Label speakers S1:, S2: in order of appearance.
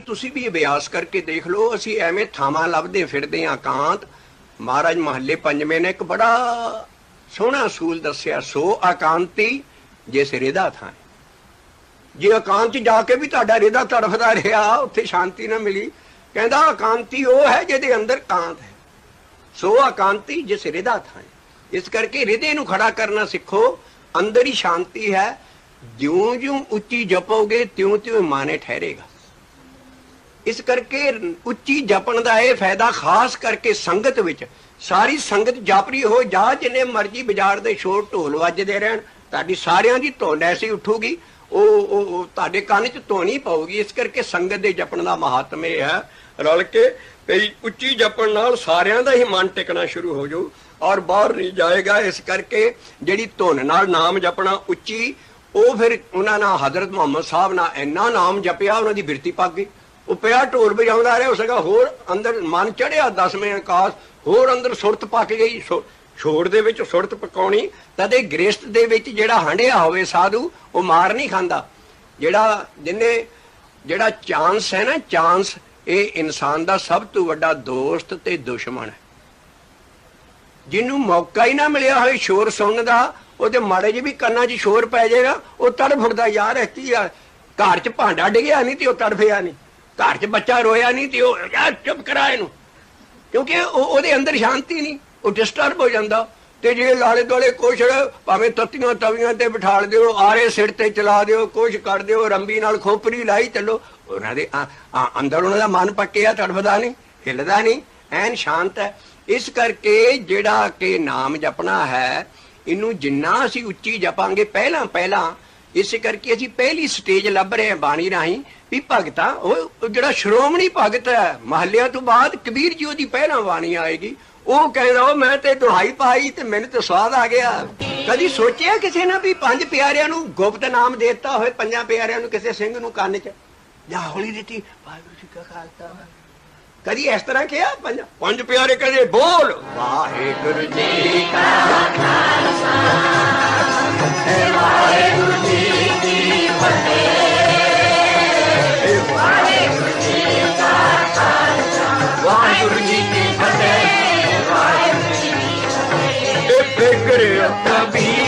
S1: ਤੁਸੀਂ ਵੀ ਅਭਿਆਸ ਕਰਕੇ ਦੇਖ ਲਓ, ਅਸੀਂ ਐਵੇਂ ਥਾਵਾਂ ਲੱਭਦੇ ਫਿਰਦੇ ਆਂ ਕਾਂਤ। ਮਹਾਰਾਜ ਮਹੱਲੇ ਪੰਜਵੇਂ ਨੇ ਇੱਕ ਬੜਾ ਸੋਹਣਾ ਸੂਲ ਦੱਸਿਆ, ਸੋ ਆਕਾਂਤੀ ਜਿਸ ਰਿਦਾ ਥਾਂ ਜੇ ਇਕਾਂਤ ਜਾ ਕੇ ਵੀ ਤੁਹਾਡਾ ਰਿਦਾ ਤੜਫਦਾ ਰਿਹਾ, ਉੱਥੇ ਸ਼ਾਂਤੀ ਨਾ ਮਿਲੀ, ਕਹਿੰਦਾ ਇਕਾਂਤੀ ਉਹ ਹੈ ਜਿਹਦੇ ਅੰਦਰ ਕਾਂਤ ਹੈ। ਸੋ ਇਕਾਂਤੀ ਜਿਸ ਰਿਦਾ ਥਾਂ ਇਸ ਕਰਕੇ ਰਿਦੇ ਨੂੰ ਖੜਾ ਕਰਨਾ ਸਿੱਖੋ, ਅੰਦਰ ਹੀ ਸ਼ਾਂਤੀ ਹੈ। ਜਿਉਂ-ਜਿਉਂ ਉੱਚੀ ਜਪੋਗੇ, ਤਿਉਂ-ਤਿਉਂ ਮਾਨੇ ਠਹਿਰੇਗਾ। ਇਸ ਕਰਕੇ ਉੱਚੀ ਜਪਣ ਦਾ ਇਹ ਫਾਇਦਾ ਖਾਸ ਕਰਕੇ ਸੰਗਤ ਵਿੱਚ। ਸਾਰੀ ਸੰਗਤ ਜਾਪਰੀ ਹੋ ਜਾ ਜਿੰਨੇ ਮਰਜ਼ੀ ਬਾਜ਼ਾਰ ਦੇ ਸ਼ੋਰ ਢੋਲ ਵੱਜਦੇ ਰਹਿਣ, ਤੁਹਾਡੀ ਸਾਰਿਆਂ ਦੀ ਧੁਨ ਐਸੀ ਉੱਠੂਗੀ, ਉਹ ਉਹ ਤੁਹਾਡੇ ਕੰਨ 'ਚ ਧੋਣੀ ਪਊਗੀ। ਇਸ ਕਰਕੇ ਸੰਗਤ ਦੇ ਜਪਣ ਦਾ ਮਹਾਤਮ ਇਹ ਹੈ। ਰਲ ਕੇ ਭਈ ਉੱਚੀ ਜਪਣ ਨਾਲ ਸਾਰਿਆਂ ਦਾ ਹੀ ਮਨ ਟਿਕਣਾ ਸ਼ੁਰੂ ਹੋ ਜਾਊ ਔਰ ਬਾਹਰ ਨਹੀਂ ਜਾਏਗਾ। ਇਸ ਕਰਕੇ ਜਿਹੜੀ ਧੁਨ ਨਾਲ ਨਾਮ ਜਪਣਾ ਉੱਚੀ, ਉਹ ਫਿਰ ਉਹਨਾਂ ਨਾਲ ਹਜ਼ਰਤ ਮੁਹੰਮਦ ਸਾਹਿਬ ਨਾਲ ਇੰਨਾ ਨਾਮ ਜਪਿਆ, ਉਹਨਾਂ ਦੀ ਬਿਰਤੀ ਪੱਕ ਗਈ। ਉਹ ਪਿਆ ਢੋਲ ਵਜਾਉਂਦਾ ਰਿਹਾ ਉਸਗਾ ਹੋਰ ਅੰਦਰ ਮਨ ਚੜਿਆ ਦਸਵੇਂ ਆਕਾਸ਼ ਹੋਰ ਅੰਦਰ ਸੁਰਤ ਪੱਕ ਗਈ। ਸੁ- ਛੋੜ ਦੇ ਵਿੱਚ ਸੁਰਤ ਪਕਾਉਣੀ, ਤਦੇ ਗ੍ਰਸਤ ਦੇ ਵਿੱਚ ਜਿਹੜਾ ਹੰਡਿਆ ਹੋਵੇ ਸਾਧੂ, ਉਹ ਮਾਰ ਨਹੀਂ ਖਾਂਦਾ। ਜਿਹੜਾ ਜਿੰਨੇ, ਜਿਹੜਾ ਚਾਂਸ ਹੈ ਨਾ, ਚਾਂਸ, ਇਹ ਇਨਸਾਨ ਦਾ ਸਭ ਤੋਂ ਵੱਡਾ ਦੋਸਤ ਤੇ ਦੁਸ਼ਮਣ ਹੈ। ਜਿਹਨੂੰ ਮੌਕਾ ਹੀ ਨਾ ਮਿਲਿਆ ਹੋਵੇ ਸ਼ੋਰ ਸੁਣਨ ਦਾ, ਉਹਦੇ ਮਾੜੇ ਜੀ ਵੀ ਕੰਨਾਂ 'ਚ ਸ਼ੋਰ ਪੈ ਜਾਏਗਾ, ਉਹ ਤੜਫੜਦਾ ਯਾਰ ਹੈ ਕੀ ਆ। ਘਰ 'ਚ ਭਾਂਡਾ ਡਿੱਗਿਆ ਨਹੀਂ ਤੇ ਉਹ ਤੜਫਿਆ ਨਹੀਂ। ਘਰ 'ਚ ਬੱਚਾ ਰੋਇਆ ਨਹੀਂ ਤੇ ਉਹ ਯਾਰ ਚੁੱਪ ਕਰਾ ਇਹਨੂੰ। ਕਿਉਂਕਿ ਉਹਦੇ ਅੰਦਰ ਸ਼ਾਂਤੀ ਨਹੀਂ, ਉਹ ਡਿਸਟਰਬ ਹੋ ਜਾਂਦਾ। ਤੇ ਜੇ ਲਾਲੇ ਦੋਲੇ ਕੁਛ ਭਾਵੇਂ ਤੱਤੀਆਂ ਤਵੀਆਂ ਤੇ ਬਿਠਾਲ ਦਿਓ ਆਰੇ ਸਿਰ ਤੇ ਚਲਾ ਦਿਓ, ਕੁਛ ਕਰ ਦਿਓ, ਰੰਬੀ ਨਾਲ ਖੋਪਰੀ ਲਾਈ ਚੱਲੋ, ਉਹਨਾਂ ਦੇ ਅੰਦਰ ਉਹਨਾਂ ਦਾ ਮਨ ਪੱਕਿਆ, ਤੜਫਦਾ ਨਹੀਂ, ਹਿੱਲਦਾ ਨਹੀਂ, ਐਨ ਸ਼ਾਂਤ ਹੈ। ਇਸ ਕਰਕੇ ਜਿਹੜਾ ਕਿ ਨਾਮ ਜਪਣਾ ਹੈ, ਇਹਨੂੰ ਜਿੰਨਾ ਅਸੀਂ ਉੱਚੀ ਜਪਾਂਗੇ, ਪਹਿਲਾਂ ਪਹਿਲਾਂ ਇਸੇ ਕਰਕੇ ਅਸੀਂ ਪਹਿਲੀ ਸਟੇਜ ਲੱਭ ਰਹੇ ਹਾਂ ਬਾਣੀ ਰਾਹੀਂ ਵੀ ਭਗਤਾ ਉਹ ਜਿਹੜਾ ਸ਼੍ਰੋਮਣੀ ਭਗਤ ਹੈ, ਮਹੱਲਿਆਂ ਤੋਂ ਬਾਅਦ ਕਬੀਰ ਜੀ ਉਹਦੀ ਪਹਿਲਾਂ ਬਾਣੀ ਆਏਗੀ। ਉਹ ਕਹਿੰਦਾ, ਉਹ ਮੈਂ ਤੇ ਦੁਹਾਈ ਪਾਈ ਤੇ ਮੈਨੂੰ ਤੇ ਸਵਾਦ ਆ ਗਿਆ। ਕਦੀ ਸੋਚਿਆ ਕਿਸੇ ਨੇ ਵੀ ਪੰਜ ਪਿਆਰਿਆਂ ਨੂੰ ਗੁਪਤ ਨਾਮ ਦਿੱਤਾ ਹੋਏ ਪੰਜਾਂ ਪਿਆਰਿਆਂ ਨੂੰ ਕਿਸੇ ਸਿੰਘ ਨੂੰ ਕੰਨ 'ਚ? ਜਾਂ ਹੌਲੀ ਦਿੱਤੀ, ਵਾਹਿਗੁਰੂ ਜੀ ਕਾ ਖਾਲਸਾ। ਕਦੀ ਇਸ ਤਰ੍ਹਾਂ ਕਿਹਾ? ਪੰਜ ਪੰਜ ਪਿਆਰੇ ਕਦੇ ਬੋਲ, ਵਾਹਿਗੁਰੂ ਜੀ ਕਾ queria. Sabia.